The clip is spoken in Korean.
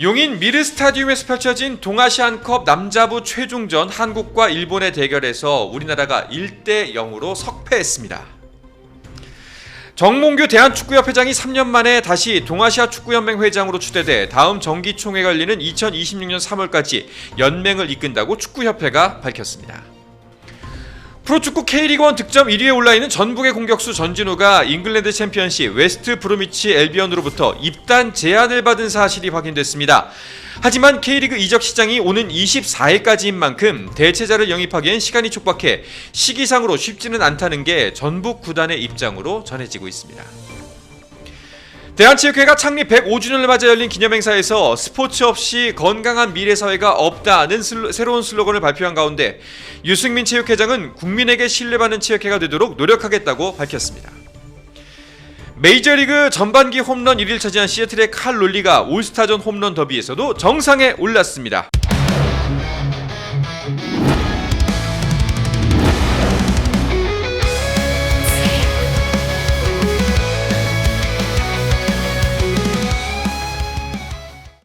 용인 미르 스타디움에서 펼쳐진 동아시안컵 남자부 최종전 한국과 일본의 대결에서 우리나라가 1대 0으로 석패했습니다. 정몽규 대한축구협 회장이 3년 만에 다시 동아시아 축구연맹 회장으로 추대돼 다음 정기총회가 열리는 2026년 3월까지 연맹을 이끈다고 축구협회가 밝혔습니다. 프로축구 K리그1 득점 1위에 올라있는 전북의 공격수 전진우가 잉글랜드 챔피언십 웨스트 브루미치 엘비언으로부터 입단 제안을 받은 사실이 확인됐습니다. 하지만 K리그 이적 시장이 오는 24일까지인 만큼 대체자를 영입하기엔 시간이 촉박해 시기상으로 쉽지는 않다는 게 전북 구단의 입장으로 전해지고 있습니다. 대한체육회가 창립 105주년을 맞아 열린 기념행사에서 스포츠 없이 건강한 미래사회가 없다는 슬로- 새로운 슬로건을 발표한 가운데 유승민 체육회장은 국민에게 신뢰받는 체육회가 되도록 노력하겠다고 밝혔습니다. 메이저리그 전반기 홈런 1위를 차지한 시애틀의 칼 롤리가 올스타전 홈런 더비에서도 정상에 올랐습니다.